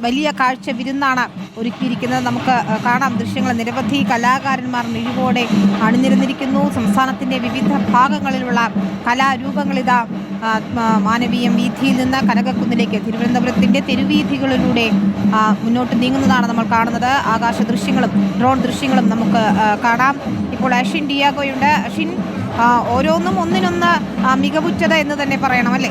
വലിയ കാഴ്ച വിരുന്നാണ് ഒരുക്കിയിരിക്കുന്നത്. നമുക്ക് കാണാം ദൃശ്യങ്ങൾ. നിരവധി കലാകാരന്മാർ മിഴിവോടെ അണിനിരന്നിരിക്കുന്നു. സംസ്ഥാനത്തിന്റെ വിവിധ ഭാഗങ്ങളിലുള്ള കലാരൂപങ്ങളിതാ മാനവീയം വീഥിയിൽ നിന്ന് കനകക്കുന്നിലേക്ക് തിരുവനന്തപുരത്തിന്റെ തെരുവീഥികളിലൂടെ മുന്നോട്ട് നീങ്ങുന്നതാണ് നമ്മൾ കാണുന്നത്. ആകാശ ദൃശ്യങ്ങളും ഡ്രോൺ ദൃശ്യങ്ങളും നമുക്ക് കാണാം. ഇപ്പോൾ അഷിൻ ഡിയാഗോയുണ്ട്. അഷിൻ ഓരോന്നും ഒന്നിനൊന്ന് മികവുറ്റത് എന്ന് തന്നെ പറയണം അല്ലേ?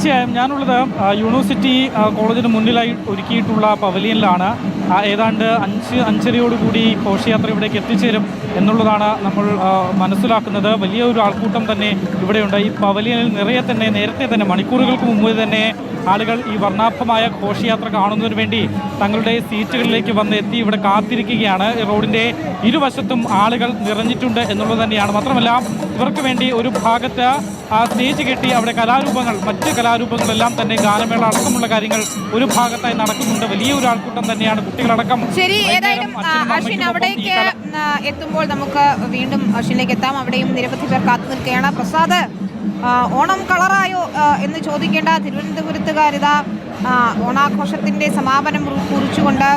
തീർച്ചയായും ഞാനുള്ളത് യൂണിവേഴ്സിറ്റി കോളേജിന് മുന്നിലായി ഒരുക്കിയിട്ടുള്ള പവലിയനിലാണ്. ഏതാണ്ട് അഞ്ച് അഞ്ചരയോടുകൂടി ഘോഷയാത്ര ഇവിടേക്ക് എത്തിച്ചേരും എന്നുള്ളതാണ് നമ്മൾ മനസ്സിലാക്കുന്നത്. വലിയ ഒരു ആൾക്കൂട്ടം തന്നെ ഇവിടെയുണ്ട്. ഈ പവലിയനിൽ നിറയെ തന്നെ നേരത്തെ തന്നെ മണിക്കൂറുകൾക്ക് മുമ്പ് തന്നെ ആളുകൾ ഈ വർണാഭമായ ഘോഷയാത്ര കാണുന്നതിന് വേണ്ടി തങ്ങളുടെ സീറ്റുകളിലേക്ക് വന്ന് എത്തി ഇവിടെ കാത്തിരിക്കുകയാണ്. റോഡിന്റെ ഇരുവശത്തും ആളുകൾ നിറഞ്ഞിട്ടുണ്ട് എന്നുള്ളത് തന്നെയാണ്. മാത്രമല്ല ഇവർക്ക് വേണ്ടി ഒരു ഭാഗത്ത് ആ സ്റ്റേജ് കെട്ടി അവിടെ കലാരൂപങ്ങൾ മറ്റ് കലാരൂപങ്ങളെല്ലാം തന്നെ ഗാനമേള അടക്കമുള്ള കാര്യങ്ങൾ ഒരു ഭാഗത്തായി നടക്കുന്നുണ്ട്. വലിയ ഒരു ആൾക്കൂട്ടം തന്നെയാണ് കുട്ടികളടക്കം. ശരി ഏതായാലും അശ്വിൻ അവിടേക്ക് എത്തുമ്പോൾ നമുക്ക് വീണ്ടും അശ്വിനിലേക്ക് എത്താം. അവിടെയും നിരവധി പേർ കാത്തു നിൽക്കുകയാണ് പ്രസാദ് ഓണം കളറായോ എന്ന് ചോദിക്കേണ്ട തിരുവനന്തപുരത്തുകാരിതാ ഓണാഘോഷത്തിന്റെ സമാപനം കുറി- കുറിച്ചുകൊണ്ട്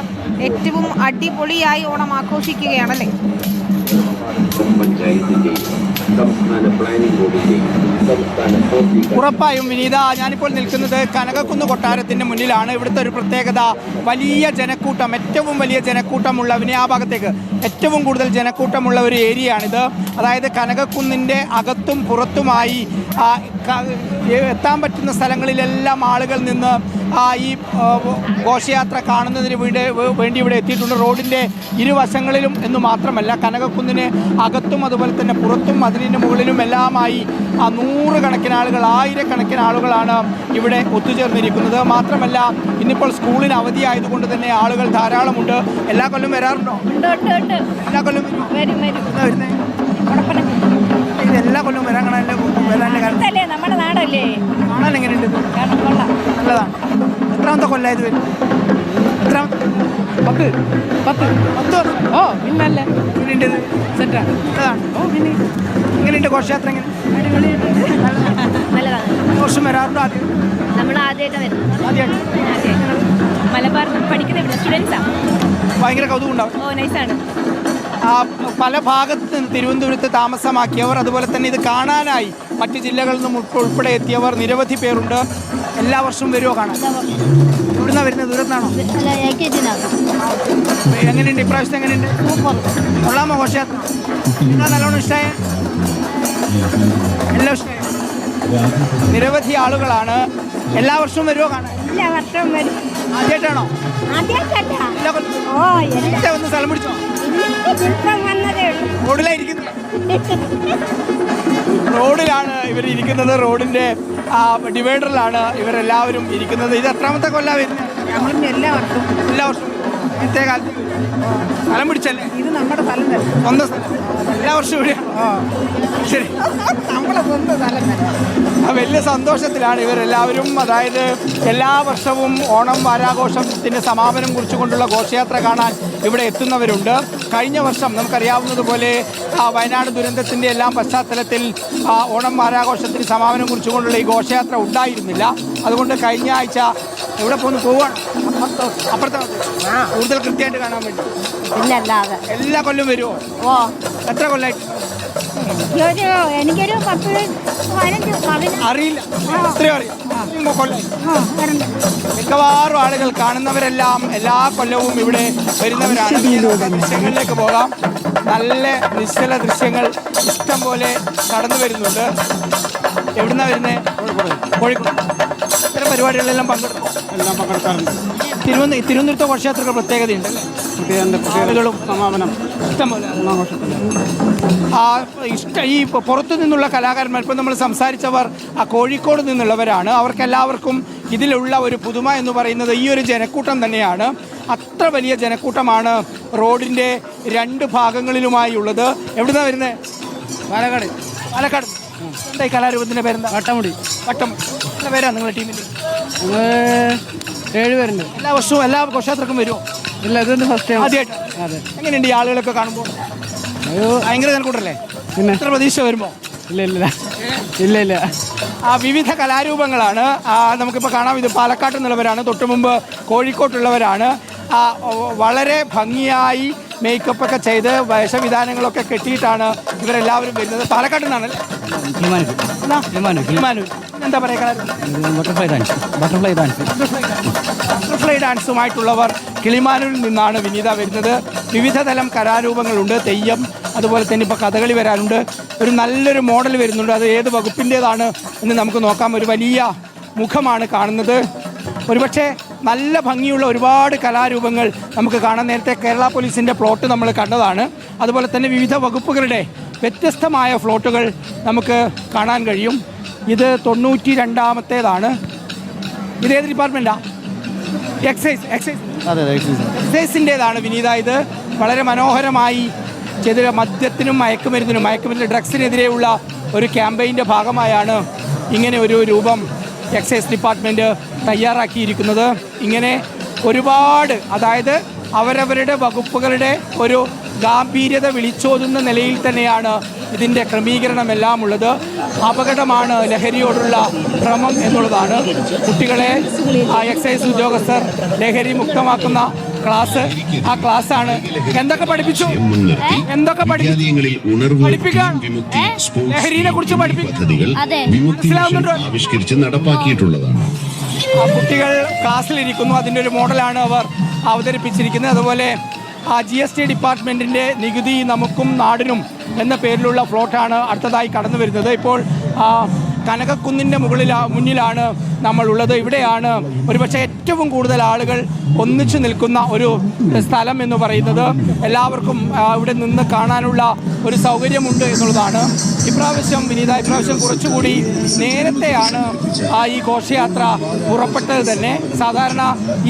ഏറ്റവും അടിപൊളിയായി ഓണം ആഘോഷിക്കുകയാണല്ലേ? പഞ്ചായത്തിന്റെയും സംസ്ഥാന പ്ലാനിംഗ് കോർഡിനേറ്റർ ഉറപ്പായും വിനീത ഞാനിപ്പോൾ നിൽക്കുന്നത് കനകക്കുന്ന് കൊട്ടാരത്തിന്റെ മുന്നിലാണ്. ഇവിടുത്തെ ഒരു പ്രത്യേകത വലിയ ജനക്കൂട്ടം ഏറ്റവും വലിയ ജനക്കൂട്ടമുള്ള ആ ഭാഗത്തേക്ക് ഏറ്റവും കൂടുതൽ ജനക്കൂട്ടമുള്ള ഒരു ഏരിയയാണിത്. അതായത് കനകക്കുന്നിന്റെ അകത്തും പുറത്തുമായി എത്താൻ പറ്റുന്ന സ്ഥലങ്ങളിലെല്ലാം ആളുകൾ നിന്ന് ഈ ഘോഷയാത്ര കാണുന്നതിന് വേണ്ടി വേണ്ടി ഇവിടെ എത്തിയിട്ടുണ്ട്. റോഡിന്റെ ഇരുവശങ്ങളിലും എന്ന് മാത്രമല്ല കനകക്കുന്നിന് അകത്തും അതുപോലെ തന്നെ പുറത്തും അതിന് മുകളിലും എല്ലാമായി ആ നൂറുകണക്കിന് ആളുകൾ ആയിരക്കണക്കിന് ആളുകളാണ് ഇവിടെ ഒത്തുചേർന്നിരിക്കുന്നത്. മാത്രമല്ല ഇന്നിപ്പോൾ സ്കൂളിന് അവധിയായതുകൊണ്ട് തന്നെ ആളുകൾ ധാരാളമുണ്ട്. എല്ലാ കൊല്ലം വരാറുണ്ടോ? എല്ലാ കൊല്ലം വരുന്നേ? എത്രാമത്തെ എത്ര? പത്ത്. പത്ത്. പത്ത് വർഷം. ഓ പിന്നല്ല എങ്ങനെയുണ്ട് സെറ്റാ അതാണ്. ഓ പിന്നെ എങ്ങനെയുണ്ട് ഘോഷയാത്ര എങ്ങനെ? വർഷം വരാറുണ്ടോ ആദ്യം? നമ്മൾ ആദ്യമായിട്ടാണ് വരുന്നത്. ആദ്യമായിട്ട്. മലബാർ പഠിക്കുന്ന ഇവിടെ സ്റ്റുഡൻസാ ഭയങ്കര കൗതുകം ഉണ്ടാവും. ഓ നൈസാണ് പല ഭാഗത്ത് നിന്ന് തിരുവനന്തപുരത്ത് താമസമാക്കിയവർ അതുപോലെ തന്നെ ഇത് കാണാനായി മറ്റ് ജില്ലകളിൽ നിന്നും ഉൾപ്പെ- ഉൾപ്പെടെ എത്തിയവർ നിരവധി പേരുണ്ട്. എല്ലാ വർഷവും വരുമോ കാണാൻ? ഇവിടുന്ന വരുന്നത്? ദൂരത്താണോ എങ്ങനെയുണ്ട്? ഇപ്രാവശ്യത്തെ എങ്ങനെയുണ്ട്? കൊള്ളാമോ ഘോഷയാത്ര നിങ്ങൾ നല്ലോണം ഇഷ്ടമായ എല്ലാം ഇഷ്ടമായ നിരവധി ആളുകളാണ്. എല്ലാ വർഷവും വരുമോ കാണാൻ? എല്ലാ വർഷവും വരും. ആദ്യമായിട്ടാണോ ഒന്ന് സ്ഥലം പിടിച്ചോ. റോഡിലായിരിക്കുന്നത് റോഡിലാണ് ഇവർ ഇരിക്കുന്നത്. റോഡിന്റെ ആ, ഡിവൈഡറിലാണ് ഇവരെല്ലാവരും ഇരിക്കുന്നത്. ഇത് എത്രാമത്തെ കൊല്ലാ വരുന്നത് എല്ലാ വർഷവും. എല്ലാ വർഷവും. ഇന്നത്തെ കാലത്ത്. സ്ഥലം പിടിച്ചല്ലേ? ഇത് നമ്മുടെ സ്ഥലം തന്നെ. സ്വന്തം സ്ഥലം. എല്ലാ വർഷവും ഇവിടെയാണ്. ശരി. നമ്മുടെ സ്വന്തം സ്ഥലം തന്നെ. വലിയ സന്തോഷത്തിലാണ് ഇവരെല്ലാവരും. അതായത് എല്ലാ വർഷവും ഓണം വാരാഘോഷത്തിന്റെ സമാപനം കുറിച്ചുകൊണ്ടുള്ള ഘോഷയാത്ര കാണാൻ ഇവിടെ എത്തുന്നവരുണ്ട്. കഴിഞ്ഞ വർഷം നമുക്കറിയാവുന്നതുപോലെ ആ വയനാട് ദുരന്തത്തിന്റെ എല്ലാം പശ്ചാത്തലത്തിൽ ആ ഓണം വാരാഘോഷത്തിന് സമാപനം കുറിച്ചുകൊണ്ടുള്ള ഈ ഘോഷയാത്ര ഉണ്ടായിരുന്നില്ല. അതുകൊണ്ട് കഴിഞ്ഞ ആഴ്ച ഇവിടെ പോന്ന് പോവാണ്. അപ്പുറത്തെ കൂടുതൽ കൃത്യമായിട്ട് കാണാൻ വേണ്ടി. എല്ലാ കൊല്ലം വരുമോ ഓ. എത്ര കൊല്ലമായിട്ട് ഒരു എനിക്കൊരു പത്ത് പതിനഞ്ച് പതിനഞ്ച് അറിയില്ല. എത്രയോ അറിയാം. മൂന്ന് കൊല്ലമായി മിക്കവാറും ആളുകൾ കാണുന്നവരെല്ലാം എല്ലാ കൊല്ലവും ഇവിടെ വരുന്നവരാണ്. ദൃശ്യങ്ങളിലേക്ക് പോകാം. നല്ല നിശ്ചല ദൃശ്യങ്ങൾ ഇഷ്ടം പോലെ കടന്നു വരുന്നുണ്ട്. എവിടുന്ന വരുന്നത് കോഴിക്കോട്. ഇത്തരം പരിപാടികളിലെല്ലാം പങ്കെടുക്കും. എല്ലാം പങ്കെടുക്കാറുണ്ട് തിരുവനന്തപുരം തിരുവനന്തപുരത്തെ ഘോഷയാത്രകൾ പ്രത്യേകതയുണ്ട് ആളുകളും സമാപനം ഇഷ്ടം പോലെ ഓണാഘോഷത്തിന് ആ ഇഷ്ട ഈ പുറത്തു നിന്നുള്ള കലാകാരന്മാർ ഇപ്പം നമ്മൾ സംസാരിച്ചവർ ആ കോഴിക്കോട് നിന്നുള്ളവരാണ്. അവർക്കെല്ലാവർക്കും ഇതിലുള്ള ഒരു പുതുമ എന്ന് പറയുന്നത് ഈ ഒരു ജനക്കൂട്ടം തന്നെയാണ്. അത്ര വലിയ ജനക്കൂട്ടമാണ് റോഡിന്റെ രണ്ട് ഭാഗങ്ങളിലുമായി ഉള്ളത് എവിടുന്നാണ് വരുന്നത് പാലക്കാട്. പാലക്കാട്. എന്താ ഈ കലാരൂപത്തിന്റെ പേരെന്താ? വട്ടമുടി. വട്ടമുടി. എത്ര പേരാണ് നിങ്ങളുടെ ടീമിൽ ഏഴ് പേരുണ്ട്. എല്ലാ വർഷവും എല്ലാ ഘോഷയാത്രക്കും വരുമോ ഇല്ല ഫസ്റ്റ് ആദ്യമായിട്ട് അതെ. എങ്ങനെയുണ്ട് ഈ ആളുകളൊക്കെ കാണുമ്പോൾ ഭയങ്കര തിരക്കൂട്ടല്ലേ പിന്നെ? എത്ര പ്രതീക്ഷ വരുമ്പോൾ ഇല്ല ഇല്ല ഇല്ല. ഇല്ല ആ വിവിധ കലാരൂപങ്ങളാണ്. നമുക്കിപ്പോൾ കാണാം ഇത് പാലക്കാട്ട് നിന്നുള്ളവരാണ് തൊട്ടു മുമ്പ് കോഴിക്കോട്ടുള്ളവരാണ്. ആ, വളരെ ഭംഗിയായി മേക്കപ്പ് ഒക്കെ ചെയ്ത് വേഷവിധാനങ്ങളൊക്കെ കെട്ടിയിട്ടാണ് ഇവരെല്ലാവരും വരുന്നത്. പാലക്കാട്ട് നിന്നാണ് എന്താ പറയുക butterfly dance butterfly dance butterfly ഡാൻസുമായിട്ടുള്ളവർ കിളിമാനൂരിൽ നിന്നാണ് വിനീത വരുന്നത്. വിവിധ തരം കലാരൂപങ്ങളുണ്ട്. തെയ്യം അതുപോലെ തന്നെ ഇപ്പോൾ കഥകളി വരാനുണ്ട്. ഒരു നല്ലൊരു മോഡൽ വരുന്നുണ്ട്. അത് ഏത് വകുപ്പിന്റേതാണ് എന്ന് നമുക്ക് നോക്കാം. ഒരു വലിയ മുഖമാണ് കാണുന്നത്. ഒരുപക്ഷെ നല്ല ഭംഗിയുള്ള ഒരുപാട് കലാരൂപങ്ങൾ നമുക്ക് കാണാം. നേരത്തെ കേരള പോലീസിന്റെ പ്ലോട്ട് നമ്മൾ കണ്ടതാണ്. അതുപോലെ തന്നെ വിവിധ വകുപ്പുകളുടെ വ്യത്യസ്തമായ ഫ്ലോട്ടുകൾ നമുക്ക് കാണാൻ കഴിയും. ഇത് തൊണ്ണൂറ്റി രണ്ടാമത്തേതാണ് ഇതേത് ഡിപ്പാർട്ട്മെന്റാണ് എക്സൈസ് എക്സൈസ് അതെ വിനീത. ഇത് വളരെ മനോഹരമായി ചെയ്ത മദ്യത്തിനും മയക്കുമരുന്നിനും മയക്കുമരുന്ന് ഡ്രഗ്സിനെതിരെയുള്ള ഒരു ക്യാമ്പയിന്റെ ഭാഗമായാണ് ഇങ്ങനെ ഒരു രൂപം എക്സൈസ് ഡിപ്പാർട്ട്മെന്റ് തയ്യാറാക്കിയിരിക്കുന്നത്. ഇങ്ങനെ ഒരുപാട് അതായത് അവരവരുടെ വകുപ്പുകളുടെ ഒരു ഗാംഭീര്യത വിളിച്ചോതുന്ന നിലയിൽ തന്നെയാണ് ഇതിന്റെ ക്രമീകരണമെല്ലാം ഉള്ളത് അപകടമാണ് ലഹരിയോടുള്ള ഭ്രമം എന്നുള്ളതാണ്. കുട്ടികളെ ആ എക്സൈസ് ഉദ്യോഗസ്ഥർ ലഹരി മുക്തമാക്കുന്ന ക്ലാസ്. ആ ക്ലാസ്സാണ്. എന്തൊക്കെ പഠിപ്പിച്ചു? എന്തൊക്കെ ലഹരിനെ കുറിച്ച്? ആവിഷ്കരിച്ച് നടപ്പാക്കിയിട്ടുള്ളതാണ്. ആ കുട്ടികൾ ക്ലാസ്സിലിരിക്കുന്നു. അതിന്റെ ഒരു മോഡലാണ് അവർ അവതരിപ്പിച്ചിരിക്കുന്നത്. അതുപോലെ ആ ജി എസ് ടി ഡിപ്പാർട്ട്മെന്റിന്റെ നികുതി നമുക്കും നാടിനും എന്ന പേരിലുള്ള ഫ്ലോട്ടാണ് അടുത്തതായി കടന്നു വരുന്നത് ഇപ്പോൾ കനകക്കുന്നിന്റെ മുകളിൽ മുന്നിലാണ് നമ്മളുള്ളത്. ഇവിടെയാണ് ഒരുപക്ഷെ ഏറ്റവും കൂടുതൽ ആളുകൾ ഒന്നിച്ചു നിൽക്കുന്ന ഒരു സ്ഥലം എന്ന് പറയുന്നത്. എല്ലാവർക്കും ഇവിടെ നിന്ന് കാണാനുള്ള ഒരു സൗകര്യമുണ്ട് എന്നുള്ളതാണ്. ഇപ്രാവശ്യം വിനീത ഇപ്രാവശ്യം കുറച്ചുകൂടി നേരത്തെയാണ് ഈ ഘോഷയാത്ര പുറപ്പെട്ടത് തന്നെ. സാധാരണ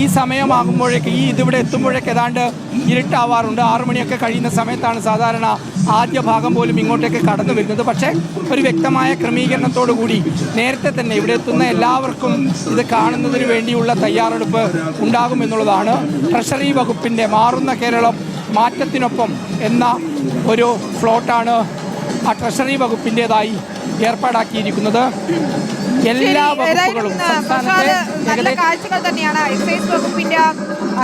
ഈ സമയമാകുമ്പോഴേക്ക് ഈ ഇതിവിടെ എത്തുമ്പോഴേക്ക് ഏതാണ്ട് ഇരുട്ടാവാറുണ്ട്. ആറു മണിയൊക്കെ കഴിയുന്ന സമയത്താണ് സാധാരണ ആദ്യ ഭാഗം പോലും ഇങ്ങോട്ടേക്ക് കടന്നു വരുന്നത്. പക്ഷേ ഒരു വ്യക്തമായ ക്രമീകരണത്തോടു കൂടി നേരത്തെ തന്നെ ഇവിടെ എത്തുന്ന എല്ലാവർക്കും ഇത് കാണുന്നതിന് വേണ്ടിയുള്ള തയ്യാറെടുപ്പ് ഉണ്ടാകുമെന്നുള്ളതാണ് ട്രഷറി വകുപ്പിന്റെ മാറുന്ന കേരളം മാറ്റത്തിനൊപ്പം എന്ന ഒരു ഫ്ലോട്ടാണ് ആ ട്രഷറി വകുപ്പിന്റെതായി ഏർപ്പാടാക്കിയിരിക്കുന്നത്. എല്ലാ വകുപ്പുകളും സംസ്ഥാനത്തെ കാഴ്ചകൾ തന്നെയാണ്. എക്സൈസ് വകുപ്പിന്റെ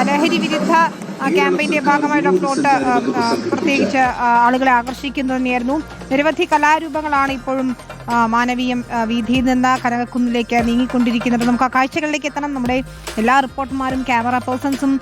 ലഹരി വിരുദ്ധ ക്യാമ്പയിന്റെ ഭാഗമായിട്ട് ഫ്ലോട്ട് പ്രത്യേകിച്ച് ആളുകളെ ആകർഷിക്കുന്നു തന്നെയായിരുന്നു. നിരവധി കലാരൂപങ്ങളാണ് ഇപ്പോഴും മാനവീയം വീതിയിൽ നിന്ന് കനകക്കുന്നിലേക്ക് നീങ്ങിക്കൊണ്ടിരിക്കുന്നത്. നമുക്ക് ആ കാഴ്ചകളിലേക്ക് എത്തണം. നമ്മുടെ എല്ലാ റിപ്പോർട്ടർമാരും ക്യാമറ പേഴ്സൺസും